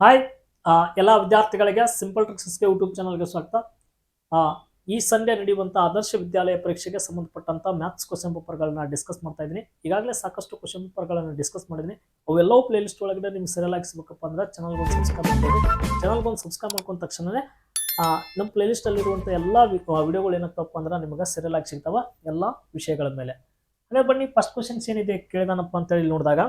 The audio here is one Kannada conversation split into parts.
ಹಾಯ್ ಎಲ್ಲ ವಿದ್ಯಾರ್ಥಿಗಳಿಗೆ ಸಿಂಪಲ್ ಟ್ರಿಕ್ಸ್ಗೆ ಯೂಟ್ಯೂಬ್ ಚಾನಲ್ಗೆ ಸ್ವಾಗತ. ಈ ಸಂಡೆ ನಡೆಯುವಂಥ ಆದರ್ಶ ವಿದ್ಯಾಲಯ ಪರೀಕ್ಷೆಗೆ ಸಂಬಂಧಪಟ್ಟಂಥ ಮ್ಯಾಥ್ಸ್ ಕ್ವಶನ್ ಪೇಪರ್ಗಳನ್ನ ಡಿಸ್ಕಸ್ ಮಾಡ್ತಾ ಇದ್ದೀನಿ. ಈಗಾಗಲೇ ಸಾಕಷ್ಟು ಕ್ವಶನ್ ಪೇಪರ್ಗಳನ್ನು ಡಿಸ್ಕಸ್ ಮಾಡಿದ್ದೀನಿ. ಅವೆಲ್ಲವೂ ಪ್ಲೇ ಲಿಸ್ಟ್ ಒಳಗಡೆ ನಿಮ್ಗೆ ಸರಿಯಾಗಿ ಆಗಿಸ್ಬೇಕಪ್ಪ ಅಂದ್ರೆ ಚಾನಲ್ಗೆ ಒಂದು ಸಬ್ಸ್ಕ್ರೈಬ್ ಮಾಡ್ಬೋದು. ಚಾನಲ್ಗೆ ಒಂದು ಸಬ್ಸ್ಕ್ರೈಬ್ ಮಾಡ್ಕೊಂಡ ತಕ್ಷಣವೇ ನಮ್ಮ ಪ್ಲೇ ಲಿಸ್ಟಲ್ಲಿರುವಂಥ ಎಲ್ಲ ವಿಡಿಯೋಗಳು ಏನಾಗ್ತಪ್ಪ ಅಂದ್ರೆ ನಿಮಗೆ ಸರಿಯಾಗಿ ಸಿಗ್ತಾವ ಎಲ್ಲ ವಿಷಯಗಳ ಮೇಲೆ. ಅದೇ ಬನ್ನಿ ಫಸ್ಟ್ ಕ್ವಶನ್ಸ್ ಏನಿದೆ ಕೇಳಿದಾನಪ್ಪ ಅಂತೇಳಿ ನೋಡಿದಾಗ.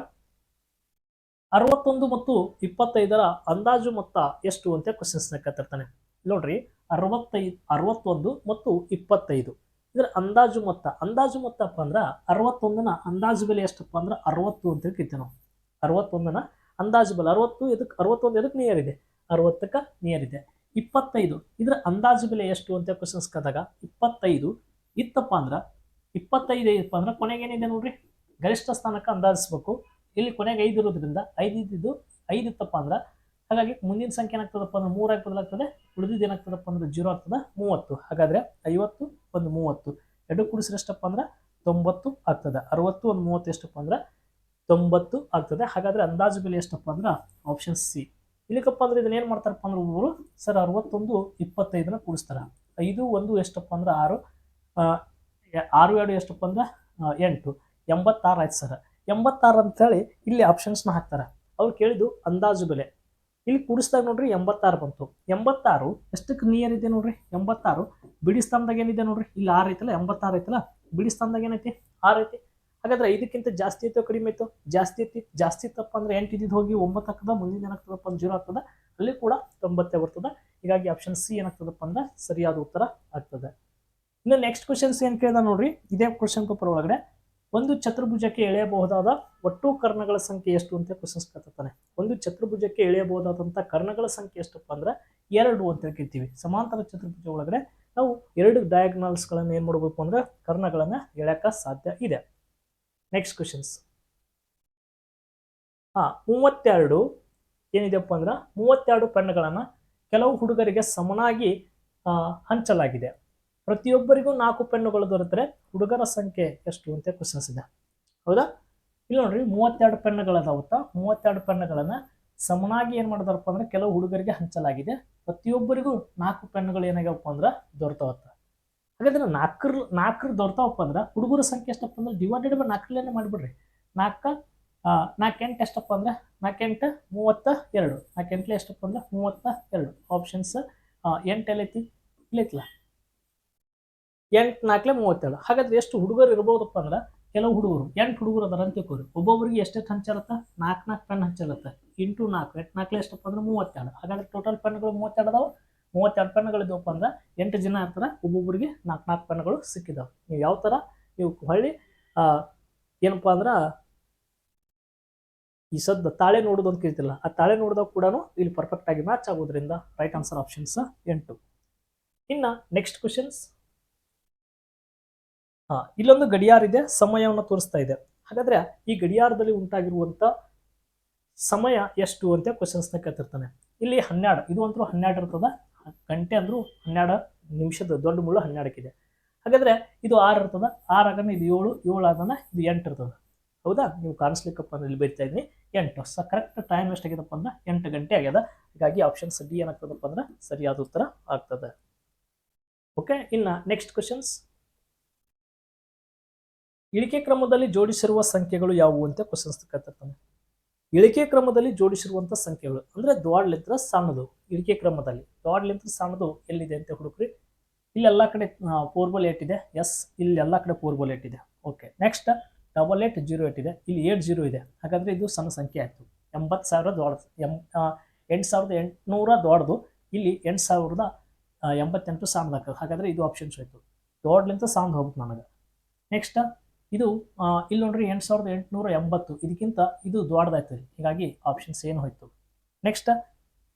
ಅರವತ್ತೊಂದು ಮತ್ತು ಇಪ್ಪತ್ತೈದರ ಅಂದಾಜು ಮೊತ್ತ ಎಷ್ಟು ಅಂತ ಕ್ವಶನ್ಸ್ ಕೇಳ್ತಿರ್ತಾನೆ. ನೋಡ್ರಿ ಅರವತ್ತೈದು ಅರವತ್ತೊಂದು ಮತ್ತು ಇಪ್ಪತ್ತೈದು. ಇದರ ಅಂದಾಜು ಮೊತ್ತ, ಅಂದಾಜು ಮೊತ್ತಪ್ಪ ಅಂದ್ರೆ ಅರವತ್ತೊಂದನ ಅಂದಾಜು ಬೆಲೆ ಎಷ್ಟಪ್ಪ ಅಂದ್ರೆ ಅರವತ್ತು ಅಂತ ಕೇಳ್ತೀವಿ ನಾವು. ಅರವತ್ತೊಂದನ ಅಂದಾಜು ಬೆಲೆ, ಅರವತ್ತು ಎದಕ್ಕೆ ಅರವತ್ತೊಂದು ಎದಕ್ಕೆ ನಿಯರ್ ಇದೆ. ಅರವತ್ತಕ್ಕೆ ನಿಯರ್ ಇದೆ. ಇಪ್ಪತ್ತೈದು, ಇದರ ಅಂದಾಜು ಬೆಲೆ ಎಷ್ಟು ಅಂತ ಕ್ವಶನ್ಸ್ ಕದಾಗ ಇಪ್ಪತ್ತೈದು ಇತ್ತಪ್ಪ ಅಂದ್ರೆ ಇಪ್ಪತ್ತೈದು ಐದಪ್ಪ ಅಂದ್ರೆ ಕೊನೆಗೇನಿದೆ ನೋಡ್ರಿ. ಗರಿಷ್ಠ ಸ್ಥಾನಕ್ಕೆ ಅಂದಾಜಿಸ್ಬೇಕು. ಇಲ್ಲಿ ಕೊನೆಗೆ ಐದು ಇರೋದ್ರಿಂದ ಐದು ಇದ್ದಿದ್ದು ಐದು ಇತ್ತಪ್ಪ ಅಂದ್ರೆ, ಹಾಗಾಗಿ ಮುಂದಿನ ಸಂಖ್ಯೆ ಏನಾಗ್ತದಪ್ಪ ಅಂದ್ರೆ ಮೂರಾಗಿ ಬದಲಾಗ್ತದೆ ಉಳಿದಿದ್ದು ಏನಾಗ್ತದಪ್ಪ ಅಂದ್ರೆ ಜೀರೋ ಆಗ್ತದೆ ಮೂವತ್ತು. ಹಾಗಾದ್ರೆ ಐವತ್ತು ಒಂದು ಮೂವತ್ತು. ಎರಡು ಕೂಡಿಸಿದ್ರೆ ಎಷ್ಟಪ್ಪ ಅಂದ್ರೆ ತೊಂಬತ್ತು ಆಗ್ತದೆ. ಅರವತ್ತು ಒಂದು ಮೂವತ್ತು ಎಷ್ಟಪ್ಪ ಅಂದ್ರೆ ತೊಂಬತ್ತು ಆಗ್ತದೆ. ಹಾಗಾದ್ರೆ ಅಂದಾಜು ಬೆಲೆ ಎಷ್ಟಪ್ಪ ಅಂದ್ರೆ ಆಪ್ಷನ್ ಸಿ ಇಲ್ಲಿಕಪ್ಪ ಅಂದ್ರೆ ಇದನ್ನ ಏನು ಮಾಡ್ತಾರಪ್ಪ ಅಂದ್ರೆ ಒಬ್ಬರು ಸರ್ ಅರವತ್ತೊಂದು ಇಪ್ಪತ್ತೈದನ್ನ ಕೂಡಿಸ್ತಾರೆ. ಐದು, ಒಂದು ಎಷ್ಟಪ್ಪ ಅಂದ್ರೆ ಆರು ಆರು, ಎರಡು ಎಷ್ಟಪ್ಪ ಅಂದ್ರೆ ಎಂಟು. ಎಂಬತ್ತಾರು ಆಯ್ತು ಸರ್ ಎಂಬತ್ತಾರು ಅಂತೇಳಿ ಇಲ್ಲಿ ಆಪ್ಷನ್ಸ್ನ ಹಾಕ್ತಾರೆ. ಅವ್ರು ಕೇಳಿದ್ದು ಅಂದಾಜು ಬೆಲೆ. ಇಲ್ಲಿ ಕೂಡಿಸ್ದಾಗ ನೋಡ್ರಿ ಎಂಬತ್ತಾರು ಬಂತು. ಎಂಬತ್ತಾರು ಎಷ್ಟಕ್ಕೆ ನಿಯರ್ ಇದೆ ನೋಡ್ರಿ? ಎಂಬತ್ತಾರು. ಬಿಡಿ ಸ್ಥಾನದಾಗ ಏನಿದೆ ನೋಡ್ರಿ? ಇಲ್ಲಿ ಆರು ಐತಲ್ಲ, ಎಂಬತ್ತಾರು ಐತಲ್ಲ? ಬಿಡಿ ಸ್ಥಾನದಾಗ ಏನೈತಿ? ಆರು ಐತಿ. ಹಾಗಾದ್ರೆ ಐದಕ್ಕಿಂತ ಜಾಸ್ತಿ ಐತೋ ಕಡಿಮೆ ಐತೋ? ಜಾಸ್ತಿ ಐತಿ, ಜಾಸ್ತಿ ಇತ್ತಪ್ಪ ಅಂದ್ರೆ ಎಂಟು ಇದ್ದಿದ್ದು ಹೋಗಿ ಒಂಬತ್ತು ಆಗ್ತದ, ಮುಂದಿನ ಏನಾಗ್ತದಪ್ಪ ಅಂದ್ರೆ ಜೀರೋ ಆಗ್ತದ. ಅಲ್ಲಿ ಕೂಡ ತೊಂಬತ್ತೇ ಬರ್ತದೆ. ಹೀಗಾಗಿ ಆಪ್ಷನ್ ಸಿ ಏನಾಗ್ತದಪ್ಪ ಅಂದ್ರೆ ಸರಿಯಾದ ಉತ್ತರ ಆಗ್ತದೆ. ಇನ್ನು ನೆಕ್ಸ್ಟ್ ಕ್ವಶನ್ಸ್ ಏನು ಕೇಳಿದ ನೋಡ್ರಿ? ಇದೇ ಕ್ವಶನ್ ಪೇಪರ್ ಒಳಗಡೆ. ಒಂದು ಚತುರ್ಭುಜಕ್ಕೆ ಎಳೆಯಬಹುದಾದ ಒಟ್ಟು ಕರ್ಣಗಳ ಸಂಖ್ಯೆ ಎಷ್ಟು ಅಂತ ಕ್ವಶನ್ಸ್ ಕೇಳ್ತಾನೆ ಒಂದು ಚತುರ್ಭುಜಕ್ಕೆ ಎಳೆಯಬಹುದಾದಂಥ ಕರ್ಣಗಳ ಸಂಖ್ಯೆ ಎಷ್ಟಪ್ಪ ಅಂದ್ರೆ ಎರಡು ಅಂತ ಕೇಳ್ತೀವಿ ಸಮಾಂತರ ಚತುರ್ಭುಜ ಒಳಗಡೆ ನಾವು ಎರಡು ಡಯಾಗ್ನಲ್ಸ್ಗಳನ್ನು ಏನು ಮಾಡಬೇಕು ಅಂದ್ರೆ ಕರ್ಣಗಳನ್ನು ಎಳೆಯಕ ಸಾಧ್ಯ ಇದೆ. ನೆಕ್ಸ್ಟ್ ಕ್ವಶನ್ಸ್ ಹಾಂ, ಮೂವತ್ತೆರಡು ಏನಿದೆಪ್ಪ ಅಂದ್ರೆ ಮೂವತ್ತೆರಡು ಪೆನ್ನುಗಳನ್ನು ಕೆಲವು ಹುಡುಗರಿಗೆ ಸಮನಾಗಿ ಹಂಚಲಾಗಿದೆ. ಪ್ರತಿಯೊಬ್ಬರಿಗೂ ನಾಲ್ಕು ಪೆನ್ನುಗಳು ದೊರೆತರೆ, ಹುಡುಗರ ಸಂಖ್ಯೆ ಎಷ್ಟು ಅಂತ ಕ್ವಶನ್ಸ್ ಇದೆ ಹೌದಾ? ಇಲ್ಲಿ ನೋಡ್ರಿ, ಮೂವತ್ತೆರಡು ಪೆನ್ನುಗಳದಾವತ್ತ ಮೂವತ್ತೆರಡು ಪೆನ್ನುಗಳನ್ನು ಸಮನಾಗಿ ಏನು ಮಾಡಿದಾರಪ್ಪ ಅಂದ್ರೆ ಕೆಲವು ಹುಡುಗರಿಗೆ ಹಂಚಲಾಗಿದೆ. ಪ್ರತಿಯೊಬ್ಬರಿಗೂ ನಾಲ್ಕು ಪೆನ್ನುಗಳು ಏನಾಗ್ಯಾವಪ್ಪ ಅಂದ್ರೆ ದೊರೆತಾವತ್ತ. ಹಾಗಾದ್ರೆ ನಾಲ್ಕರ ನಾಲ್ಕರ ದೊರೆತಾವಪ್ಪ ಅಂದ್ರೆ ಹುಡುಗರ ಸಂಖ್ಯೆ ಎಷ್ಟಪ್ಪ ಅಂದ್ರೆ ಡಿವೈಡೆಡ್ ಬೈ ನಾಲ್ಕರಲ್ಲೇ ಮಾಡಿಬಿಡ್ರಿ. ನಾಲ್ಕ ನಾಲ್ಕೆಂಟು ಎಷ್ಟಪ್ಪ ಅಂದ್ರೆ ನಾಲ್ಕೆಂಟು, ಮೂವತ್ತ ಎರಡು. ನಾಲ್ಕೆಂಟ್ಲೆ ಎಷ್ಟಪ್ಪ ಅಂದ್ರೆ ಮೂವತ್ತ ಎರಡು. ಆಪ್ಷನ್ಸ್ ಎಂಟು ಎಲ್ಲೈತಿ? ಇಲ್ಲೈತಿಲ್ಲ ಎಂಟು ನಾಲ್ಕಲೆ ಮೂವತ್ತೇಳು. ಹಾಗಾದ್ರೆ ಎಷ್ಟು ಹುಡುಗರು ಇರ್ಬೋದಪ್ಪ ಅಂದ್ರೆ ಕೆಲವು ಹುಡುಗರು, ಎಂಟು ಹುಡುಗರು ಅದಾರ ಅಂತ ತಿಳ್ಕೊರಿ. ಒಬ್ಬೊಬ್ಬರಿಗೆ ಎಷ್ಟೆಷ್ಟು ಹಂಚಿರುತ್ತೆ ನಾಲ್ಕು ನಾಲ್ಕು ಪೆನ್ ಹಂಚಿರುತ್ತೆ ಇಂಟು ನಾಲ್ಕು. ಎಂಟು ನಾಲ್ಕಲೆ ಎಷ್ಟಪ್ಪ ಅಂದ್ರೆ ಮೂವತ್ತೆರಡು ಹಾಗಾದ್ರೆ ಟೋಟಲ್ ಪೆನ್ಗಳು ಮೂವತ್ತೆರಡು ಅದಾವೆ. ಮೂವತ್ತೆರಡು ಪೆನ್ಗಳು ಇದ್ದವಪ್ಪ ಅಂದ್ರೆ ಎಂಟು ಜನ ಇರ್ತಾರೆ. ಒಬ್ಬೊಬ್ಬರಿಗೆ ನಾಲ್ಕು ನಾಲ್ಕು ಪೆನ್ಗಳು ಸಿಕ್ಕಿದಾವೆ. ನೀವು ಯಾವ ಥರ ನೀವು ಹೊಳ್ಳಿ. ಏನಪ್ಪ ಅಂದ್ರೆ ಈ ಸದ್ದ ತಾಳೆ ನೋಡೋದು ಅಂತ ಕೇಳ್ತಿಲ್ಲ. ಆ ತಾಳೆ ನೋಡಿದಾಗ ಕೂಡ ಇಲ್ಲಿ ಪರ್ಫೆಕ್ಟ್ ಆಗಿ ಮ್ಯಾಚ್ ಆಗೋದ್ರಿಂದ ರೈಟ್ ಆನ್ಸರ್ ಆಪ್ಷನ್ಸ್ ಎಂಟು. ಇನ್ನು ನೆಕ್ಸ್ಟ್ ಕ್ವಶನ್ಸ್ ಹಾ, ಇಲ್ಲೊಂದು ಗಡಿಯಾರ ಇದೆ, ಸಮಯವನ್ನು ತೋರಿಸ್ತಾ ಇದೆ. ಹಾಗಾದ್ರೆ ಈ ಗಡಿಯಾರದಲ್ಲಿ ಉಂಟಾಗಿರುವಂತ ಸಮಯ ಎಷ್ಟು ಅಂತ ಕ್ವಶನ್ಸ್ನ ಕೇಳ್ತಿರ್ತಾನೆ. ಇಲ್ಲಿ ಹನ್ನೆರಡು, ಇದು ಅಂತೂ ಹನ್ನೆರಡು ಇರ್ತದ, ಗಂಟೆ ಅಂದ್ರೂ ಹನ್ನೆರಡು ನಿಮಿಷದ, ದೊಡ್ಡ ಮುಳ್ಳು ಹನ್ನೆರಡಕ್ಕಿದೆ. ಹಾಗಾದ್ರೆ ಇದು ಆರು ಇರ್ತದ, ಆರು ಆಗನ ಇದು ಏಳು ಏಳು ಆಗನ ಇದು ಎಂಟು ಇರ್ತದ. ಹೌದಾ? ನೀವು ಕಾಣಿಸ್ಲಿಕ್ಕಪ್ಪ ಅಂದ್ರೆ ಇಲ್ಲಿ ಬೈತಾ ಇದ್ದೀನಿ, ಎಂಟು. ಸ ಕರೆಕ್ಟ್ ಟೈಮ್ ಎಷ್ಟಾಗ್ಯದಪ್ಪ ಅಂದ್ರೆ ಎಂಟು ಗಂಟೆ ಆಗ್ಯದ. ಹೀಗಾಗಿ ಆಪ್ಷನ್ ಸಿ ಏನಾಗ್ತದಪ್ಪ ಅಂದ್ರೆ ಸರಿಯಾದ ಉತ್ತರ ಆಗ್ತದೆ. ಓಕೆ ಇನ್ನು ನೆಕ್ಸ್ಟ್ ಕ್ವಶನ್ಸ್ ಇಳಿಕೆ ಕ್ರಮದಲ್ಲಿ ಜೋಡಿಸಿರುವ ಸಂಖ್ಯೆಗಳು ಯಾವುವು ಅಂತ ಕ್ವಶನ್ಸ್ ಕೇಳ್ತಿರ್ತಾನೆ. ಇಳಿಕೆ ಕ್ರಮದಲ್ಲಿ ಜೋಡಿಸಿರುವಂಥ ಸಂಖ್ಯೆಗಳು ಅಂದ್ರೆ ದ್ವಾಡ್ಲಿಂತ್ರ ಸಣ್ಣದು. ಇಳಿಕೆ ಕ್ರಮದಲ್ಲಿ ದ್ವಾಡ್ಲಿಂತ್ರ ಸಣ್ಣದು ಎಲ್ಲಿದೆ ಅಂತ ಹುಡುಕ್ರಿ. ಇಲ್ಲಿ ಎಲ್ಲ ಕಡೆ ಫೋರ್ಬಲ್ ಏಟ್ ಇದೆ. ಎಸ್ ಇಲ್ಲಿ ಎಲ್ಲ ಕಡೆ ಫೋರ್ಬಲ್ ಏಟ್ ಇದೆ. Okay next double eight zero eight ಇದೆ. ಇಲ್ಲಿ ಏಟ್ ಜೀರೋ ಇದೆ. ಹಾಗಾದ್ರೆ ಇದು ಸಣ್ಣ ಸಂಖ್ಯೆ ಆಯಿತು. ಎಂಬತ್ತು ಸಾವಿರ ದೊಡ್ಡದು. ಎಂ ಎಂಟು ಸಾವಿರದ ಎಂಟುನೂರ ದೊಡ್ಡದು. ಇಲ್ಲಿ ಎಂಟು ಸಾವಿರದ ಎಂಬತ್ತೆಂಟು ಎಂಬತ್ತೆಂಟು ಹಾಕೋದು ಹಾಗಾದ್ರೆ ಇದು ಆಪ್ಷನ್ಸ್ ಆಯಿತು. ದೊಡ್ಡಲಿಂತ ಸಾಂಗ್ ಹೋಗುತ್ತೆ ನನಗೆ. ನೆಕ್ಸ್ಟ್ ಇದು ಇಲ್ಲಿ ನೋಡ್ರಿ ಎಂಟು ಸಾವಿರದ ಎಂಟುನೂರ ಎಂಬತ್ತು. ಇದಕ್ಕಿಂತ ಇದು ದೊಡ್ಡದಾಯ್ತು ಹೀಗಾಗಿ ಆಪ್ಷನ್ಸ್ ಏನು ಹೋಯ್ತು? ನೆಕ್ಸ್ಟ್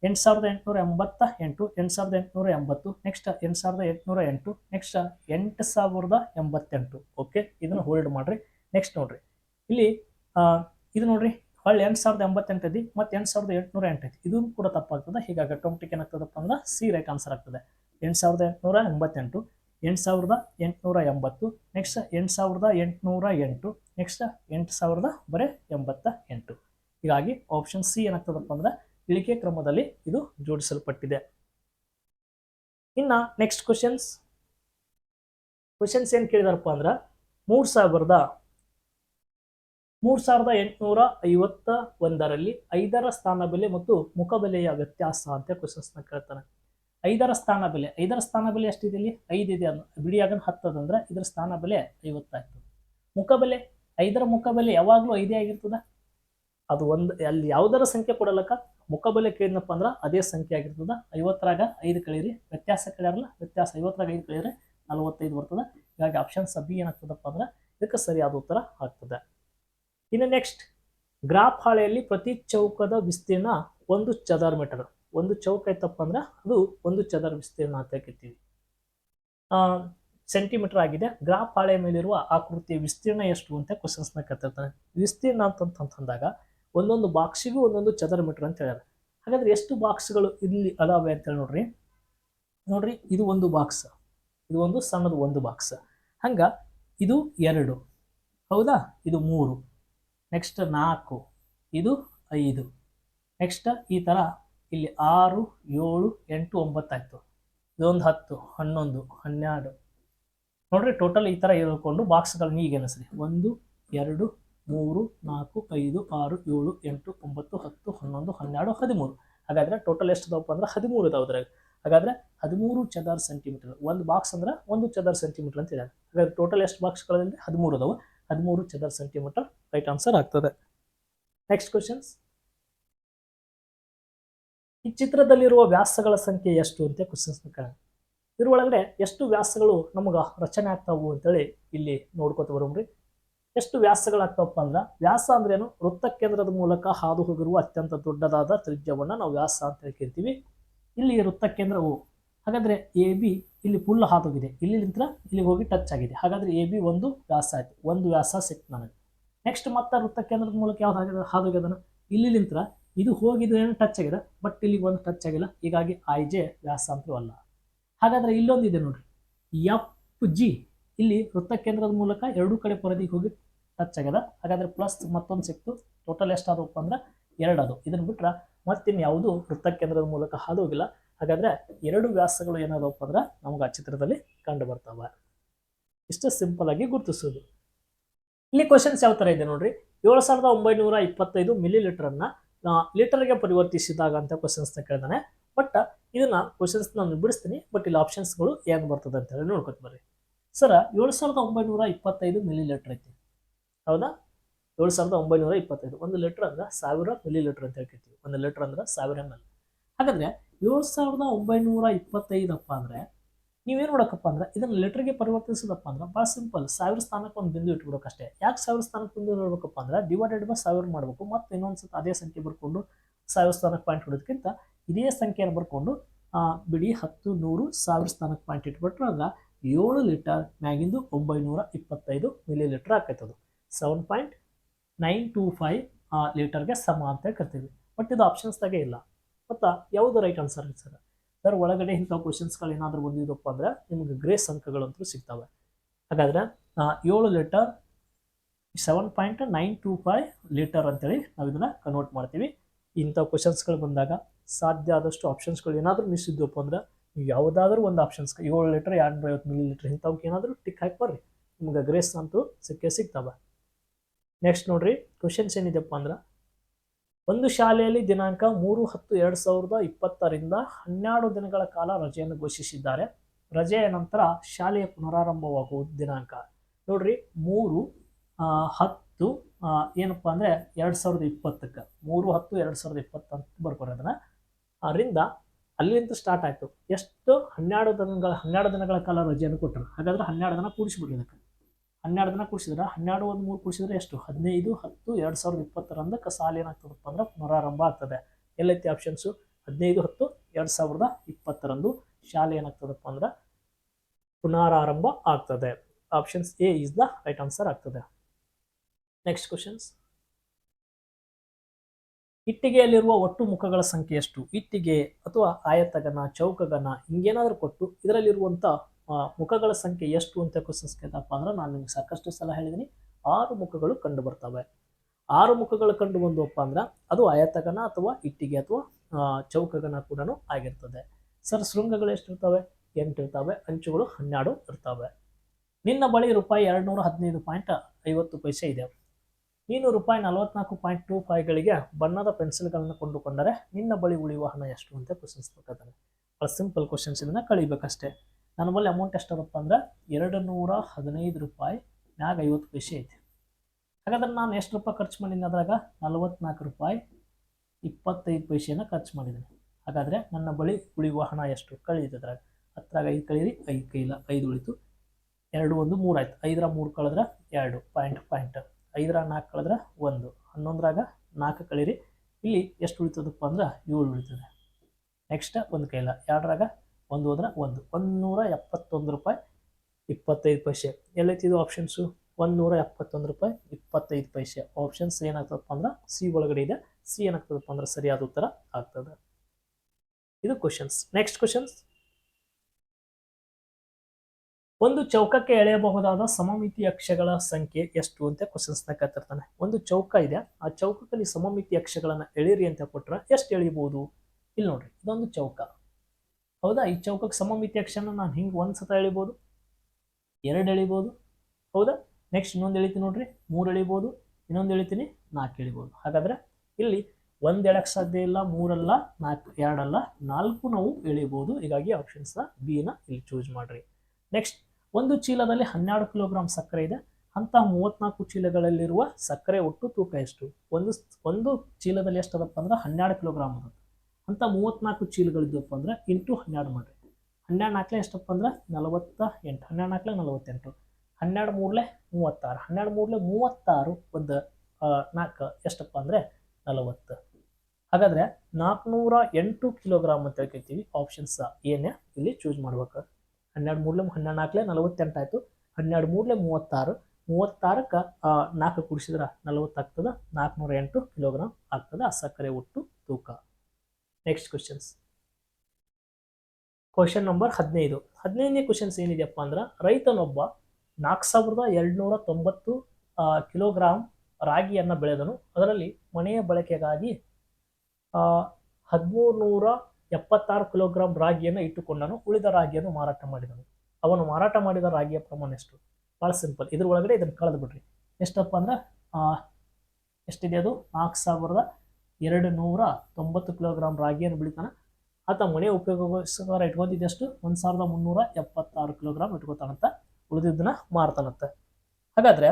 ಎಂಟು ಸಾವಿರದ ಎಂಟುನೂರ ಎಂಬತ್ತ ಎಂಟು ಎಂಟು ಸಾವಿರದ ಎಂಟುನೂರ ಎಂಬತ್ತು. ನೆಕ್ಸ್ಟ್ ಎಂಟು ಸಾವಿರದ ಎಂಟುನೂರ ಎಂಟು. ನೆಕ್ಸ್ಟ್ ಎಂಟು ಸಾವಿರದ ಎಂಬತ್ತೆಂಟು. ಓಕೆ ಇದನ್ನು ಹೋಲ್ಡ್ ಮಾಡಿರಿ. ನೆಕ್ಸ್ಟ್ ನೋಡ್ರಿ. ಇಲ್ಲಿ ಇದು ನೋಡ್ರಿ. ಹೊಳ್ಳಿ ಎಂಟು ಸಾವಿರದ ಎಂಬತ್ತೆಂಟು ಐತಿ ಮತ್ತು ಎಂಟು ಸಾವಿರದ ಎಂಟುನೂರ ಎಂಟು ಐತಿ. ಇದು ಕೂಡ ತಪ್ಪಾಗ್ತದೆ. ಹೀಗಾಗಿ ಆಟೋಮೆಟಿಕ್ ಏನಾಗ್ತದಪ್ಪ ಅಂದ್ರೆ ಸಿ ರೈಟ್ ಆನ್ಸರ್ ಆಗ್ತದೆ. ಎಂಟು ಸಾವಿರದ ಎಂಟುನೂರ ಎಂಬತ್ತೆಂಟು. ಎಂಟು ಸಾವಿರದ ಎಂಟುನೂರ ಎಂಬತ್ತು ನೆಕ್ಸ್ಟ್ ಎಂಟು ಸಾವಿರದ ಎಂಟುನೂರ ಎಂಟು ನೆಕ್ಸ್ಟ್ ಎಂಟು ಸಾವಿರದ ಬರೀ ಎಂಬತ್ತ ಎಂಟು. ಹೀಗಾಗಿ ಆಪ್ಷನ್ ಸಿ ಏನಾಗ್ತದಪ್ಪ ಅಂದರೆ ಇಳಿಕೆ ಕ್ರಮದಲ್ಲಿ ಇದು ಜೋಡಿಸಲ್ಪಟ್ಟಿದೆ. ಇನ್ನ ನೆಕ್ಸ್ಟ್ ಕ್ವಶನ್ಸ್ ಕ್ವಶನ್ಸ್ ಏನು ಕೇಳಿದಾರಪ್ಪ ಅಂದ್ರೆ ಮೂರು ಸಾವಿರದ ಮೂರು ಸಾವಿರದ ಎಂಟುನೂರ ಐವತ್ತ ಒಂದರಲ್ಲಿ ಐದರ ಸ್ಥಾನ ಬೆಲೆ ಮತ್ತು ಮುಖಬೆಲೆಯ ವ್ಯತ್ಯಾಸ ಅಂತ ಕ್ವಶನ್ಸ್ನ ಕೇಳ್ತಾನೆ ಐದರ ಸ್ಥಾನ ಬೆಲೆ. ಐದರ ಸ್ಥಾನ ಬೆಲೆ ಎಷ್ಟಿದೆ ಇಲ್ಲಿ? ಐದು ಇದೆ ಅನ್ನ ಬಿಡಿಯಾಗನ್ ಹತ್ತದಂದ್ರೆ ಇದರ ಸ್ಥಾನ ಬೆಲೆ ಐವತ್ತಾಯ್ತು ಮುಖಬೆಲೆ ಐದರ ಮುಖಬೆಲೆ ಯಾವಾಗಲೂ ಐದೇ ಆಗಿರ್ತದ? ಅದು ಒಂದು, ಅಲ್ಲಿ ಯಾವುದರ ಸಂಖ್ಯೆ ಕೊಡಲಕ್ಕ? ಮುಖಬೆಲೆ ಕೇಳಿದ್ನಪ್ಪ ಅಂದ್ರೆ ಅದೇ ಸಂಖ್ಯೆ ಆಗಿರ್ತದ. ಐವತ್ತರಾಗ ಐದು ಕಳೀರಿ. ವ್ಯತ್ಯಾಸ ಕಳಿಯಾರಲ್ಲ, ವ್ಯತ್ಯಾಸ ಐವತ್ತರಾಗ ಐದು ಕಳೀರಿ, ನಲವತ್ತೈದು ಬರ್ತದೆ. ಹೀಗಾಗಿ ಆಪ್ಷನ್ ಬಿ ಏನಾಗ್ತದಪ್ಪ ಅಂದ್ರೆ ಇದಕ್ಕೆ ಸರಿಯಾದ ಉತ್ತರ ಆಗ್ತದೆ. ಇನ್ನು ನೆಕ್ಸ್ಟ್ ಗ್ರಾಫ್ ಹಾಳೆಯಲ್ಲಿ ಪ್ರತಿ ಚೌಕದ ವಿಸ್ತೀರ್ಣ ಒಂದು ಚದರ್ ಮೀಟರ್ ಒಂದು ಚೌಕ ಐತಪ್ಪ ಅಂದ್ರೆ ಅದು ಒಂದು ಚದರ ವಿಸ್ತೀರ್ಣ ಅಂತ ಕರಿತೀವಿ ಸೆಂಟಿಮೀಟರ್ ಆಗಿದೆ. ಗ್ರಾಫ್ ಹಾಳೆ ಮೇಲಿರುವ ಆಕೃತಿಯ ವಿಸ್ತೀರ್ಣ ಎಷ್ಟು ಅಂತ ಕ್ವಶನ್ಸ್ನ ಕತ್ತಿರ್ತಾರೆ ವಿಸ್ತೀರ್ಣ ಅಂತಂತಂದಾಗ ಒಂದೊಂದು ಬಾಕ್ಸಿಗೂ ಒಂದೊಂದು ಚದರ ಮೀಟರ್ ಅಂತ ಹೇಳ್ಯಾರ. ಹಾಗಾದ್ರೆ ಎಷ್ಟು ಬಾಕ್ಸ್ಗಳು ಇಲ್ಲಿ ಅದಾವೆ ಅಂತೇಳಿ ನೋಡ್ರಿ. ನೋಡ್ರಿ, ಇದು ಒಂದು ಬಾಕ್ಸ್ ಇದು ಒಂದು ಸಣ್ಣದು ಒಂದು ಬಾಕ್ಸ್ ಹಂಗ ಇದು ಎರಡು, ಹೌದಾ? ಇದು ಮೂರು ನೆಕ್ಸ್ಟ್ ನಾಲ್ಕು, ಇದು ಐದು ನೆಕ್ಸ್ಟ್ ಈ ಥರ ಇಲ್ಲಿ ಆರು, ಏಳು, ಎಂಟು, ಒಂಬತ್ತಾಯಿತು. ಇದೊಂದು ಹತ್ತು, ಹನ್ನೊಂದು, ಹನ್ನೆರಡು. ನೋಡ್ರಿ ಟೋಟಲ್ ಈ ಥರ ಹೇಳ್ಕೊಂಡು ಬಾಕ್ಸ್ಗಳನ್ನ ಈಗ ಎನಿಸ್ರಿ ಒಂದು, ಎರಡು, ಮೂರು, ನಾಲ್ಕು, ಐದು, ಆರು, ಏಳು, ಎಂಟು, ಒಂಬತ್ತು, ಹತ್ತು, ಹನ್ನೊಂದು, ಹನ್ನೆರಡು, ಹದಿಮೂರು. ಹಾಗಾದ್ರೆ ಟೋಟಲ್ ಎಷ್ಟು ಅದಾವಪ್ಪ ಅಂದ್ರೆ ಹದಿಮೂರು ಇದಾವೆ ಅದ್ರಾಗ ಹಾಗಾದ್ರೆ ಹದಿಮೂರು ಚದರ ಸೆಂಟಿಮೀಟರ್ ಒಂದು ಬಾಕ್ಸ್ ಅಂದ್ರೆ ಒಂದು ಚದರ ಸೆಂಟಿಮೀಟರ್ ಅಂತ ಇದೆ. ಹಾಗಾದ್ರೆ ಟೋಟಲ್ ಎಷ್ಟು ಬಾಕ್ಸ್ಗಳಲ್ಲಿ ಹದಿಮೂರು ಅದಾವೆ ಹದಿಮೂರು ಚದರ ಸೆಂಟಿಮೀಟರ್ ರೈಟ್ ಆನ್ಸರ್ ಆಗ್ತದೆ. ನೆಕ್ಸ್ಟ್ ಕ್ವಶನ್ಸ್ ಈ ಚಿತ್ರದಲ್ಲಿರುವ ವ್ಯಾಸಗಳ ಸಂಖ್ಯೆ ಎಷ್ಟು ಅಂತ ಕ್ವಶನ್ಸ್ ಕೇಳ ಇದರೊಳಗಡೆ ಎಷ್ಟು ವ್ಯಾಸಗಳು ನಮಗೆ ರಚನೆ ಆಗ್ತಾವು ಅಂತೇಳಿ ಇಲ್ಲಿ ನೋಡ್ಕೊತ ಬರೋಮ್ರಿ ಎಷ್ಟು ವ್ಯಾಸಗಳಾಗ್ತಾವಪ್ಪ ಅಂದ್ರೆ ವ್ಯಾಸ ಅಂದ್ರೇನು ವೃತ್ತ ಕೇಂದ್ರದ ಮೂಲಕ ಹಾದು ಹೋಗಿರುವ ಅತ್ಯಂತ ದೊಡ್ಡದಾದ ತ್ರಿಜ್ಯವನ್ನು ನಾವು ವ್ಯಾಸ ಅಂತ ಹೇಳಿ ಕರಿತೀವಿ ಇಲ್ಲಿ ವೃತ್ತ ಕೇಂದ್ರವು ಹಾಗಾದ್ರೆ ಎ, ಬಿ ಇಲ್ಲಿ ಫುಲ್ ಹಾದೋಗಿದೆ. ಇಲ್ಲಿ ನಿಂತ್ರ ಇಲ್ಲಿಗೆ ಹೋಗಿ ಟಚ್ ಆಗಿದೆ. ಹಾಗಾದ್ರೆ ಎ, ಬಿ ಒಂದು ವ್ಯಾಸ ಆಯ್ತು. ಒಂದು ವ್ಯಾಸ ಸಿಕ್ತು ನನಗೆ ನೆಕ್ಸ್ಟ್ ಮತ್ತೆ ವೃತ್ತ ಕೇಂದ್ರದ ಮೂಲಕ ಯಾವ್ದು ಹಾಗೆ ಹಾದೋಗ್ಯದನ ಇಲ್ಲಿ ನಿಂತ್ರ ಇದು ಹೋಗಿದ್ರೆ ಟಚ್ ಆಗಿದೆ ಬಟ್ ಇಲ್ಲಿಗೆ ಒಂದು ಟಚ್ ಆಗಿಲ್ಲ. ಹೀಗಾಗಿ ಐ ಜೆ ವ್ಯಾಸ ಅಂತೂ ಅಲ್ಲ. ಹಾಗಾದ್ರೆ ಇಲ್ಲೊಂದು ಇದೆ ನೋಡ್ರಿ. ಎಫ್ ಜಿ ಇಲ್ಲಿ ವೃತ್ತ ಕೇಂದ್ರದ ಮೂಲಕ ಎರಡೂ ಕಡೆ ಪರದಿಗೆ ಹೋಗಿ ಟಚ್ ಆಗ್ಯದ ಹಾಗಾದ್ರೆ ಪ್ಲಸ್ ಮತ್ತೊಂದು ಸಿಕ್ತು. ಟೋಟಲ್ ಎಷ್ಟಾದವಪ್ಪ ಅಂದ್ರೆ ಎರಡು ಅದು ಇದನ್ನ ಬಿಟ್ರೆ ಮತ್ತಿನ್ನು ಯಾವುದೂ ವೃತ್ತ ಕೇಂದ್ರದ ಮೂಲಕ ಹಾದು ಹೋಗಿಲ್ಲ ಹಾಗಾದ್ರೆ ಎರಡು ವ್ಯಾಸಗಳು ಏನಾದವಪ್ಪ ಅಂದ್ರೆ ನಮ್ಗೆ ಆ ಚಿತ್ರದಲ್ಲಿ ಕಂಡು ಬರ್ತಾವೆ. ಇಷ್ಟು ಸಿಂಪಲ್ ಆಗಿ ಗುರುತಿಸೋದು. ಇಲ್ಲಿ ಕ್ವಶನ್ಸ್ ಯಾವ ಥರ ಇದೆ ನೋಡ್ರಿ? ಏಳು ಸಾವಿರದ ಒಂಬೈನೂರ ಇಪ್ಪತ್ತೈದು ಮಿಲಿ ಲೀಟರ್ನ ಲೀಟರ್ಗೆ ಪರಿವರ್ತಿಸಿದಾಗ ಅಂತ ಕ್ವಶನ್ಸ್ನ ಕೇಳಿದಾನೆ. ಬಟ್ ಇದನ್ನ ಕ್ವಶನ್ಸ್ ನಾನು ಬಿಡಿಸ್ತೀನಿ. ಬಟ್ ಇಲ್ಲಿ ಆಪ್ಷನ್ಸ್ಗಳು ಏನು ಬರ್ತದೆ ಅಂತ ಹೇಳಿ ನೋಡ್ಕೊತ ಬರ್ರಿ. ಸರ್ ಏಳು ಸಾವಿರದ ಒಂಬೈನೂರ ಇಪ್ಪತ್ತೈದು ಮಿಲಿ ಲೀಟರ್ ಐತಿ. ಹೌದಾ? ಏಳು ಸಾವಿರದ ಒಂಬೈನೂರ ಇಪ್ಪತ್ತೈದು. ಒಂದು ಲೀಟರ್ ಅಂದ್ರೆ ಸಾವಿರ ಮಿಲಿ ಲೀಟರ್ ಅಂತ ಹೇಳ್ತೀವಿ ಒಂದು ಲೀಟರ್ ಅಂದ್ರೆ ಸಾವಿರ ಎಂ ಎಲ್ ಹಾಗಾದ್ರೆ, ಏಳು ಸಾವಿರದ ಒಂಬೈನೂರ ಇಪ್ಪತ್ತೈದಪ್ಪ ಅಂದ್ರೆ ನೀವೇನು ಮಾಡಬೇಕಪ್ಪ ಅಂದ್ರೆ ಇದನ್ನ ಲೆಟರ್ಗೆ ಪರಿವರ್ತಿಸೋದಪ್ಪ ಅಂದ್ರೆ ಭಾಳ ಸಿಂಪಲ್ ಸಾವಿರ ಸ್ಥಾನಕ್ಕೆ ಒಂದು ಬಿಂದು ಇಟ್ಬಿಡೋಕಷ್ಟೇ ಯಾಕೆ ಸಾವಿರ ಸ್ಥಾನಕ್ಕೆ ಬಿಂದು ಇಡಬೇಕಪ್ಪ ಅಂದ್ರೆ ಡಿವೈಡೆಡ್ ಬೈ ಸಾವಿರ ಮಾಡಬೇಕು. ಮತ್ತೆ ಇನ್ನೊಂದು ಸತ ಅದೇ ಸಂಖ್ಯೆ ಬರ್ಕೊಂಡು ಸಾವಿರ ಸ್ಥಾನಕ್ಕೆ ಪಾಯಿಂಟ್ ಹೊಡೋದಕ್ಕಿಂತ ಇದೇ ಸಂಖ್ಯೆಯನ್ನು ಬರ್ಕೊಂಡು ಬಿಡಿ ಹತ್ತು, ನೂರು, ಸಾವಿರ ಸ್ಥಾನಕ್ಕೆ ಪಾಯಿಂಟ್ ಇಟ್ಬಿಟ್ರೆ ಅಂದ್ರೆ ಏಳು ಲೀಟರ್ ಮ್ಯಾಗಿಂದು ಒಂಬೈನೂರ ಇಪ್ಪತ್ತೈದು millilitre ಆಕೈತದು seven point nine two five ಲೀಟರ್ಗೆ ಸಮ ಅಂತ ಕರಿತೀವಿ ಬಟ್ ಇದು ಆಪ್ಷನ್ಸ್ದಾಗೆ ಇಲ್ಲ. ಮತ್ತು ಯಾವುದು ರೈಟ್ ಆನ್ಸರ್ ಸರ್ ಅದರ ಒಳಗಡೆ ಇಂಥ ಕ್ವಶನ್ಸ್ಗಳು ಏನಾದರೂ ಬಂದಿದ್ದಪ್ಪ ಅಂದ್ರೆ ನಿಮಗೆ ಗ್ರೇಸ್ ಅಂಕಗಳಂತೂ ಸಿಗ್ತವೆ. ಹಾಗಾದ್ರೆ ಏಳು litre seven point nine two five litre ಅಂತೇಳಿ ನಾವು ಇದನ್ನು ಕನ್ವರ್ಟ್ ಮಾಡ್ತೀವಿ. ಇಂಥ ಕ್ವಶನ್ಸ್ಗಳು ಬಂದಾಗ ಸಾಧ್ಯ ಆದಷ್ಟು ಆಪ್ಷನ್ಸ್ಗಳು ಏನಾದರೂ ಮಿಸ್ ಇದ್ದಪ್ಪ ಅಂದ್ರೆ ನೀವು ಯಾವುದಾದ್ರೂ ಒಂದು ಆಪ್ಷನ್ಸ್ ಏಳು ಲೀಟರ್ ಎರಡುನೂರ ಐವತ್ತು ಮಿಲಿ ಲೀಟರ್ ಇಂಥವಕ್ಕೆ ಏನಾದರೂ ಟಿಕ್ ಹಾಕಿ ಬರ್ರಿ. ನಿಮ್ಗೆ ಗ್ರೇಸ್ ಅಂತೂ ಸಿಕ್ಕೇ ಸಿಗ್ತವೆ. ನೆಕ್ಸ್ಟ್ ನೋಡ್ರಿ ಕ್ವಶನ್ಸ್ ಏನಿದೆಪ್ಪ ಅಂದ್ರೆ ಒಂದು ಶಾಲೆಯಲ್ಲಿ ದಿನಾಂಕ ಮೂರು ಹತ್ತು ಎರಡು ಸಾವಿರದ ಇಪ್ಪತ್ತರಿಂದ ಹನ್ನೆರಡು ದಿನಗಳ ಕಾಲ ರಜೆಯನ್ನು ಘೋಷಿಸಿದ್ದಾರೆ. ರಜೆಯ ನಂತರ ಶಾಲೆಯ ಪುನರಾರಂಭವಾಗುವ ದಿನಾಂಕ. ನೋಡ್ರಿ, ಮೂರು ಹತ್ತು ಏನಪ್ಪ ಅಂದರೆ ಎರಡು ಸಾವಿರದ ಇಪ್ಪತ್ತಕ್ಕೆ. ಮೂರು, ಹತ್ತು, ಎರಡು ಸಾವಿರದ ಇಪ್ಪತ್ತು ಅಂತ ಬರ್ಕೊರಿ ಅದನ್ನು. ಅದರಿಂದ ಅಲ್ಲಿಂದ ಸ್ಟಾರ್ಟ್ ಆಯಿತು. ಎಷ್ಟು? ಹನ್ನೆರಡು ದಿನಗಳ ಹನ್ನೆರಡು ದಿನಗಳ ಕಾಲ ರಜೆಯನ್ನು ಕೊಟ್ಟರು. ಹಾಗಾದ್ರೆ ಹನ್ನೆರಡು ದಿನ ಕೂಡಿಸ್ಬಿಡ್ರಿ ಹನ್ನೆರಡು ದಿನ ಕೂಡಿಸಿದ್ರೆ ಹನ್ನೆರಡು ಒಂದು ಮೂರು ಕೂಡಿಸಿದ್ರೆ ಎಷ್ಟು? ಹದಿನೈದು, ಹತ್ತು, ಎರಡು ಸಾವಿರದ ಇಪ್ಪತ್ತರಂದಕ್ಕೆ ಸಾಲ ಏನಾಗ್ತದಪ್ಪ ಅಂದ್ರೆ ಪುನರಾರಂಭ ಆಗ್ತದೆ. ಎಲ್ಲೈತಿ ಆಪ್ಷನ್ಸು ಹದಿನೈದು, ಹತ್ತು, ಎರಡು ಸಾವಿರದ ಇಪ್ಪತ್ತರಂದು ಶಾಲೆ ಏನಾಗ್ತದಪ್ಪ ಅಂದ್ರೆ ಪುನರಾರಂಭ ಆಗ್ತದೆ. Options A is the right answer ಆಗ್ತದೆ. ನೆಕ್ಸ್ಟ್ ಕ್ವಶನ್ಸ್ ಇಟ್ಟಿಗೆಯಲ್ಲಿರುವ ಒಟ್ಟು ಮುಖಗಳ ಸಂಖ್ಯೆ ಎಷ್ಟು? ಇಟ್ಟಿಗೆ ಅಥವಾ ಆಯತಗನ, ಚೌಕಗನ, ಹಿಂಗೇನಾದ್ರೂ ಕೊಟ್ಟು ಇದರಲ್ಲಿರುವಂಥ ಮುಖಗಳ ಸಂಖ್ಯೆ ಎಷ್ಟು ಅಂತ ಕ್ವಶನ್ಸ್ ಕೇಳ್ತಪ್ಪ ಅಂದ್ರೆ ನಾನು ನಿಮ್ಗೆ ಸಾಕಷ್ಟು ಸಲ ಹೇಳಿದ್ದೀನಿ ಆರು ಮುಖಗಳು ಕಂಡು ಬರ್ತವೆ. ಆರು ಮುಖಗಳು ಕಂಡು ಬಂದವಪ್ಪ ಅಂದ್ರೆ ಅದು ಆಯತಗನ ಅಥವಾ ಇಟ್ಟಿಗೆ ಅಥವಾ ಚೌಕಗಣ ಕೂಡ ಆಗಿರ್ತದೆ. ಸರ್, ಶೃಂಗಗಳು ಎಷ್ಟಿರ್ತವೆ? ಎಂಟು ಇರ್ತವೆ ಅಂಚುಗಳು ಹನ್ನೆರಡು ಇರ್ತವೆ. ನಿನ್ನ ಬಳಿ ರೂಪಾಯಿ ಎರಡು ನೂರ ಹದಿನೈದು ಪಾಯಿಂಟ್ ಐವತ್ತು ಪೈಸೆ ಇದೆ. ನೀನು ರೂಪಾಯಿ ನಲವತ್ನಾಲ್ಕು ಪಾಯಿಂಟ್ ಟೂ ಫೈವ್ಗಳಿಗೆ ಬಣ್ಣದ ಪೆನ್ಸಿಲ್ಗಳನ್ನು ಕೊಂಡುಕೊಂಡರೆ ನಿನ್ನ ಬಳಿ ಉಳಿಯುವ ಹಣ ಎಷ್ಟು ಅಂತ ಕ್ವಶನ್ಸ್ ಭಾಳ ಸಿಂಪಲ್ ಕ್ವಶನ್ಸ್ ಇದನ್ನು ಕಳಿಬೇಕಷ್ಟೇ. ನನ್ನ ಬಳಿ ಅಮೌಂಟ್ ಎಷ್ಟದಪ್ಪ ಅಂದ್ರೆ ಎರಡು ನೂರ ಹದಿನೈದು ರೂಪಾಯಿ ಮ್ಯಾಗ ಐವತ್ತು ಪೈಸೆ ಐತಿ. ಹಾಗಾದ್ರೆ ನಾನು ಎಷ್ಟು ರೂಪಾಯಿ ಖರ್ಚು ಮಾಡಿದ್ದೀನಿ ಅದ್ರಾಗ? ನಲವತ್ನಾಲ್ಕು ರೂಪಾಯಿ ಇಪ್ಪತ್ತೈದು ಪೈಸೆಯನ್ನು ಖರ್ಚು ಮಾಡಿದ್ದೀನಿ. ಹಾಗಾದರೆ ನನ್ನ ಬಳಿ ಉಳಿಯುವ ಹಣ ಎಷ್ಟು? ಕಳೀತು ಅದ್ರಾಗ. ಹತ್ರಾಗ ಐದು ಕಳೀರಿ ಐದು ಕೈಲ ಐದು ಉಳಿತು. ಎರಡು ಒಂದು ಮೂರು ಆಯ್ತು. ಐದರ ಮೂರು ಕಳೆದ್ರೆ ಎರಡು ಪಾಯಿಂಟ್ ಪಾಯಿಂಟ್. ಐದರ ನಾಲ್ಕು ಕಳೆದ್ರೆ ಒಂದು. ಹನ್ನೊಂದರಾಗ ನಾಲ್ಕು ಕಳೀರಿ ಇಲ್ಲಿ ಎಷ್ಟು ಉಳಿತದಪ್ಪ ಅಂದ್ರೆ ಏಳು ಉಳಿತದೆ. ನೆಕ್ಸ್ಟ್ ಒಂದು ಕೈಲ. ಎರಡರಾಗ ಒಂದು ಹೋದ್ರೆ ಒಂದು. ಒಂದೂರ ಎಪ್ಪತ್ತೊಂದು ರೂಪಾಯಿ ಇಪ್ಪತ್ತೈದು ಪೈಸೆ. ಎಲ್ಲೈತಿ ಇದು ಆಪ್ಷನ್ಸು ಒಂದು ನೂರ ಎಪ್ಪತ್ತೊಂದು ರೂಪಾಯಿ ಇಪ್ಪತ್ತೈದು ಪೈಸೆ. ಆಪ್ಷನ್ಸ್ ಏನಾಗ್ತದಪ್ಪ ಅಂದ್ರೆ ಸಿ ಒಳಗಡೆ ಇದೆ. ಸಿ ಏನಾಗ್ತದಪ್ಪ ಅಂದ್ರೆ ಸರಿಯಾದ ಉತ್ತರ ಆಗ್ತದೆ. ಇದು ಕ್ವಶನ್ಸ್ ನೆಕ್ಸ್ಟ್ ಕ್ವಶನ್ಸ್ ಒಂದು ಚೌಕಕ್ಕೆ ಎಳೆಯಬಹುದಾದ ಸಮಮಿತಿ ಅಕ್ಷಗಳ ಸಂಖ್ಯೆ ಎಷ್ಟು ಅಂತ ಕ್ವಶನ್ಸ್ನ ಕೇಳ್ತಿರ್ತಾನೆ. ಒಂದು ಚೌಕ ಇದೆ. ಆ ಚೌಕದಲ್ಲಿ ಸಮಮಿತಿ ಅಕ್ಷಗಳನ್ನು ಎಳೀರಿ ಅಂತ ಕೊಟ್ಟರೆ ಎಷ್ಟು ಎಳಿಬಹುದು ಇಲ್ಲಿ ನೋಡ್ರಿ ಇದೊಂದು ಚೌಕ. ಹೌದಾ? ಈ ಚೌಕಕ್ಕೆ ಸಮಮಿತಿ ಅಕ್ಷನ ನಾನು ಹಿಂಗೆ ಒಂದು ಸತ ಎಳಿಬೋದು, ಎರಡು ಎಳಿಬೋದು, ಹೌದಾ? ನೆಕ್ಸ್ಟ್ ಇನ್ನೊಂದು ಎಳಿತೀನಿ ನೋಡ್ರಿ, ಮೂರು ಎಳಿಬೋದು, ಇನ್ನೊಂದು ಎಳಿತೀನಿ, ನಾಲ್ಕು ಎಳಿಬೋದು. ಹಾಗಾದ್ರೆ ಇಲ್ಲಿ ಒಂದು ಎಳಕ್ಕೆ ಸಾಧ್ಯ ಇಲ್ಲ, ಮೂರಲ್ಲ, ನಾಲ್ಕು, ಎರಡಲ್ಲ, ನಾಲ್ಕು ನಾವು ಎಳಿಬೋದು. ಹೀಗಾಗಿ ಆಪ್ಷನ್ಸ್ನ ಬಿನ ಇಲ್ಲಿ ಚೂಸ್ ಮಾಡ್ರಿ. ನೆಕ್ಸ್ಟ್ ಒಂದು ಚೀಲದಲ್ಲಿ ಹನ್ನೆರಡು ಕಿಲೋಗ್ರಾಮ್ ಸಕ್ಕರೆ ಇದೆ. ಅಂತಹ ಮೂವತ್ನಾಲ್ಕು ಚೀಲಗಳಲ್ಲಿರುವ ಸಕ್ಕರೆ ಒಟ್ಟು ತೂಕ ಎಷ್ಟು? ಒಂದು ಒಂದು ಚೀಲದಲ್ಲಿ ಎಷ್ಟದಪ್ಪ ಅಂದ್ರೆ ಹನ್ನೆರಡು ಕಿಲೋಗ್ರಾಮ್ ಅದ. ಅಂತ ಮೂವತ್ನಾಲ್ಕು ಚೀಲಗಳಿದ್ದಪ್ಪ ಅಂದ್ರೆ ಇಂಟು ಹನ್ನೆರಡು ಮಾಡಿರಿ. ಹನ್ನೆರಡು ನಾಲ್ಕಲೆ ಎಷ್ಟಪ್ಪ ಅಂದ್ರೆ ನಲವತ್ತ ಎಂಟು. ಹನ್ನೆರಡು ನಾಲ್ಕಲೆ ನಲವತ್ತೆಂಟು. ಹನ್ನೆರಡು ಮೂರಲೆ ಮೂವತ್ತಾರು. ಹನ್ನೆರಡು ಮೂರಲೆ ಮೂವತ್ತಾರು ಒಂದು ನಾಲ್ಕು ಎಷ್ಟಪ್ಪ ಅಂದರೆ ನಲವತ್ತು. ಹಾಗಾದ್ರೆ ನಾಲ್ಕುನೂರ ಎಂಟು ಕಿಲೋಗ್ರಾಮ್ ಅಂತ ಹೇಳ್ಕೊಳ್ತೀವಿ ಆಪ್ಷನ್ಸ್ ಏನೇ ಇಲ್ಲಿ ಚೂಸ್ ಮಾಡ್ಬೇಕು. ಹನ್ನೆರಡು ಮೂರಲೆ ಹನ್ನೆರಡು ನಾಲ್ಕಲೆ ನಲವತ್ತೆಂಟು ಆಯ್ತು. ಹನ್ನೆರಡು ಮೂರಲೆ ಮೂವತ್ತಾರು. ಮೂವತ್ತಾರಕ್ಕೆ ನಾಲ್ಕು ಕುಡಿಸಿದ್ರೆ ನಲವತ್ತು ಆಗ್ತದೆ. ನಾಲ್ಕುನೂರ ಎಂಟು ಕಿಲೋಗ್ರಾಮ್ ಆಗ್ತದೆ. ಆ ಸಕ್ಕರೆ ಒಟ್ಟು ತೂಕ. ನೆಕ್ಸ್ಟ್ ಕ್ವಶನ್ಸ್ ಕ್ವಶನ್ ನಂಬರ್ ಹದಿನೈದು. ಹದಿನೈದನೇ ಕ್ವಶನ್ಸ್ ಏನಿದೆಯಪ್ಪ ಅಂದ್ರೆ, ರೈತನೊಬ್ಬ ನಾಲ್ಕು ಸಾವಿರದ ಎರಡುನೂರ ತೊಂಬತ್ತು ಕಿಲೋಗ್ರಾಮ್ ರಾಗಿಯನ್ನು ಬೆಳೆದನು. ಅದರಲ್ಲಿ ಮನೆಯ ಬಳಕೆಗಾಗಿ ಹದಿಮೂರು ನೂರ ಎಪ್ಪತ್ತಾರು ಕಿಲೋಗ್ರಾಂ ರಾಗಿಯನ್ನು ಇಟ್ಟುಕೊಂಡನು. ಉಳಿದ ರಾಗಿಯನ್ನು ಮಾರಾಟ ಮಾಡಿದನು. ಅವನು ಮಾರಾಟ ಮಾಡಿದ ರಾಗಿಯ ಪ್ರಮಾಣ ಎಷ್ಟು? ಭಾಳ ಸಿಂಪಲ್ ಇದ್ರ ಒಳಗಡೆ ಇದನ್ನು ಕಳೆದು ಬಿಡ್ರಿ. ಎಷ್ಟಪ್ಪ ಅಂದ್ರೆ ಎಷ್ಟಿದೆ ಅದು? ನಾಲ್ಕು ಸಾವಿರದ ಎರಡು ನೂರ ತೊಂಬತ್ತು ಕಿಲೋಗ್ರಾಮ್ ರಾಗಿಯನ್ನು ಬೆಳಿತಾನೆ. ಆತ ಮನೆ ಉಪಯೋಗಕ್ಕೋಸ್ಕರ ಇಟ್ಕೊಂಡಿದ್ದಷ್ಟು ಒಂದು ಸಾವಿರದ ಮುನ್ನೂರ ಎಪ್ಪತ್ತಾರು ಕಿಲೋಗ್ರಾಮ್ ಇಟ್ಕೋತಾನಂತ ಉಳಿದಿದ್ದನ್ನ ಮಾರ್ತಾನಂತೆ. ಹಾಗಾದ್ರೆ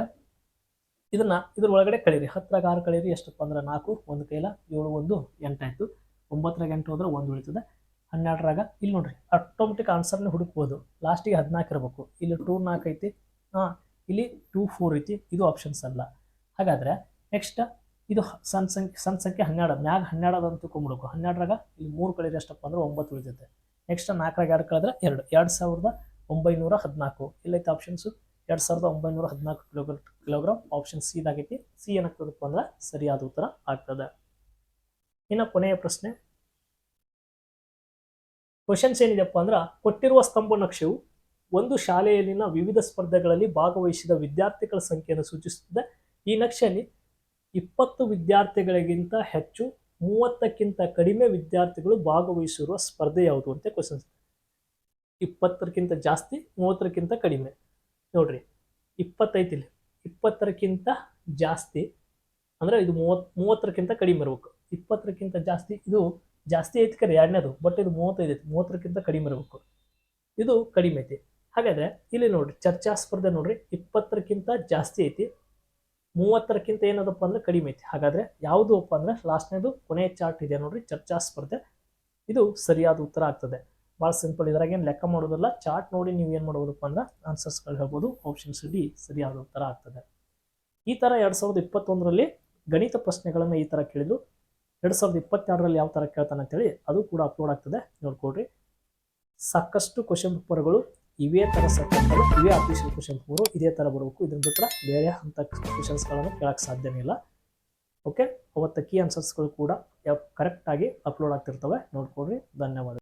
ಇದನ್ನ ಇದ್ರ ಒಳಗಡೆ ಕಳೀರಿ. ಹತ್ತರಾಗ ಆರು ಕಳೀರಿ. ಎಷ್ಟಪ್ಪ ಅಂದ್ರೆ ನಾಲ್ಕು, ಒಂದು ಕೈಲ ಏಳು, ಒಂದು ಎಂಟಾಯ್ತು ಒಂಬತ್ತರಾಗ ಎಂಟು ಹೋದ್ರೆ ಒಂದು ಉಳಿತದೆ. ಹನ್ನೆರಡರಾಗ ಇಲ್ಲಿ ನೋಡ್ರಿ, ಆಟೋಮೆಟಿಕ್ ಆನ್ಸರ್ನ ಹುಡುಕ್ಬೋದು. ಲಾಸ್ಟಿಗೆ ಹದಿನಾಲ್ಕು ಇರಬೇಕು. ಇಲ್ಲಿ ಟೂ ನಾಲ್ಕು ಐತಿ. ಹಾಂ, ಇಲ್ಲಿ ಟೂ, ಫೋರ್ ಐತಿ. ಇದು ಆಪ್ಷನ್ಸ್ ಅಲ್ಲ. ಹಾಗಾದ್ರೆ ನೆಕ್ಸ್ಟ್ ಇದು ಸಣ್ಣ ಸಂಖ್ಯೆ ಸಣ್ಣ ಸಂಖ್ಯೆ ಹನ್ನೆರಡು. ಮ್ಯಾಗ ಹನ್ನೆರಡು ಅದನ್ನು ತಿಳ್ಕೊಂಬಿಡ್ಬೇಕು ಹನ್ನೆರಡರಾಗ ಇಲ್ಲಿ ಮೂರು ಕಳೀರಿ ಎಷ್ಟಪ್ಪ ಅಂದ್ರೆ ಒಂಬತ್ತು ಉಳಿತೈತೆ. ನೆಕ್ಸ್ಟ್ ನಾಲ್ಕರಾಗ ಎರಡು ಕಳೆದ್ರೆ ಎರಡು. ಎರಡು ಸಾವಿರದ ಒಂಬೈನೂರ ಹದಿನಾಲ್ಕು. ಇಲ್ಲೈತೆ ಆಪ್ಷನ್ಸು ಎರಡು ಸಾವಿರದ ಒಂಬೈನೂರ ಹದಿನಾಲ್ಕು ಕಿಲೋಗ್ರ ಕಿಲೋಗ್ರಾಮ್ ಆಪ್ಷನ್ ಸಿ ಇದಾಗೈತಿ. ಸಿ ಏನಾಗ್ತದಪ್ಪ ಅಂದ್ರೆ ಸರಿಯಾದ ಉತ್ತರ ಆಗ್ತದೆ. ಇನ್ನು ಕೊನೆಯ ಪ್ರಶ್ನೆ. ಕ್ವಶನ್ಸ್ ಏನಿದೆಪ್ಪ ಅಂದ್ರೆ ಕೊಟ್ಟಿರುವ ಸ್ತಂಭ ನಕ್ಷೆಯು ಒಂದು ಶಾಲೆಯಲ್ಲಿನ ವಿವಿಧ ಸ್ಪರ್ಧೆಗಳಲ್ಲಿ ಭಾಗವಹಿಸಿದ ವಿದ್ಯಾರ್ಥಿಗಳ ಸಂಖ್ಯೆಯನ್ನು ಸೂಚಿಸುತ್ತದೆ. ಈ ನಕ್ಷೆಯಲ್ಲಿ ಇಪ್ಪತ್ತು ವಿದ್ಯಾರ್ಥಿಗಳಿಗಿಂತ ಹೆಚ್ಚು, ಮೂವತ್ತಕ್ಕಿಂತ ಕಡಿಮೆ ವಿದ್ಯಾರ್ಥಿಗಳು ಭಾಗವಹಿಸಿರುವ ಸ್ಪರ್ಧೆ ಯಾವುದು ಅಂತ ಕ್ವಶನ್ಸ್ ಇಪ್ಪತ್ತರಕ್ಕಿಂತ ಜಾಸ್ತಿ, ಮೂವತ್ತರಕ್ಕಿಂತ ಕಡಿಮೆ. ನೋಡ್ರಿ ಇಪ್ಪತ್ತೈತಿ ಇಲ್ಲಿ. ಇಪ್ಪತ್ತರಕ್ಕಿಂತ ಜಾಸ್ತಿ, ಅಂದರೆ ಇದು ಮೂವತ್ ಮೂವತ್ತರಕ್ಕಿಂತ ಕಡಿಮೆ ಇರಬೇಕು. ಇಪ್ಪತ್ತರಕ್ಕಿಂತ ಜಾಸ್ತಿ, ಇದು ಜಾಸ್ತಿ ಐತಿ ಕರೆ, ಎರಡನೇದು ಬಟ್ ಇದು ಮೂವತ್ತೈದು ಐತಿ, ಮೂವತ್ತರಕ್ಕಿಂತ ಕಡಿಮೆ ಇರಬೇಕು. ಇದು ಕಡಿಮೆ ಐತಿ. ಹಾಗಾದ್ರೆ, ಇಲ್ಲಿ ನೋಡ್ರಿ, ಚರ್ಚಾ ಸ್ಪರ್ಧೆ ನೋಡ್ರಿ, ಇಪ್ಪತ್ತರಕ್ಕಿಂತ ಜಾಸ್ತಿ ಐತಿ ಮೂವತ್ತರಕ್ಕಿಂತ ಏನದಪ್ಪ ಅಂದ್ರೆ ಕಡಿಮೆ ಐತಿ. ಹಾಗಾದ್ರೆ ಯಾವುದು ಅಪ್ಪ ಅಂದ್ರೆ ಲಾಸ್ಟ್ನೇದು ಕೊನೆಯ ಚಾರ್ಟ್ ಇದೆ ನೋಡ್ರಿ, ಚರ್ಚಾ ಸ್ಪರ್ಧೆ. ಇದು ಸರಿಯಾದ ಉತ್ತರ ಆಗ್ತದೆ. ಭಾಳ ಸಿಂಪಲ್ ಇದ್ರಾಗ ಏನು ಲೆಕ್ಕ ಮಾಡೋದಿಲ್ಲ. ಚಾರ್ಟ್ ನೋಡಿ ನೀವು ಏನು ಮಾಡೋದಪ್ಪ ಅಂದ್ರೆ ಆನ್ಸರ್ಸ್ಗಳು ಹೇಳ್ಬೋದು ಆಪ್ಷನ್ಸ್ ಡಿ ಸರಿಯಾದ ಉತ್ತರ ಆಗ್ತದೆ. ಈ ಥರ ಎರಡು ಸಾವಿರದ ಇಪ್ಪತ್ತೊಂದರಲ್ಲಿ ಗಣಿತ ಪ್ರಶ್ನೆಗಳನ್ನು ಈ ಥರ ಕೇಳಿದ್ರು. ಎರಡು ಸಾವಿರದ ಇಪ್ಪತ್ತೆರಡರಲ್ಲಿ ಯಾವ ಥರ ಕೇಳ್ತಾನೆ ಅಂತೇಳಿ ಅದು ಕೂಡ ಅಪ್ಲೋಡ್ ಆಗ್ತದೆ ನೋಡ್ಕೊಡ್ರಿ ಸಾಕಷ್ಟು ಕ್ವಶನ್ ಪೇಪರ್ಗಳು ಇವೇ ಥರ ಸಬ್ಜೆಕ್ಟ್ಗಳು ಇವೇ ಆಫೀಸಿಯಲ್ ಕ್ವಶನ್ ಪೇಪರು ಇದೇ ಥರ ಬರಬೇಕು. ಇದನ್ನ ಬಿಟ್ಟರೆ ಬೇರೆ ಅಂತ ಕ್ವಶನ್ಸ್ಗಳನ್ನು ಕೇಳಕ್ಕೆ ಸಾಧ್ಯನೇ ಇಲ್ಲ. ಓಕೆ ಅವತ್ತ ಕೀ ಆನ್ಸರ್ಸ್ಗಳು ಕೂಡ ಯಾವ ಕರೆಕ್ಟಾಗಿ ಅಪ್ಲೋಡ್ ಆಗ್ತಿರ್ತವೆ. ನೋಡ್ಕೊಡ್ರಿ ಧನ್ಯವಾದ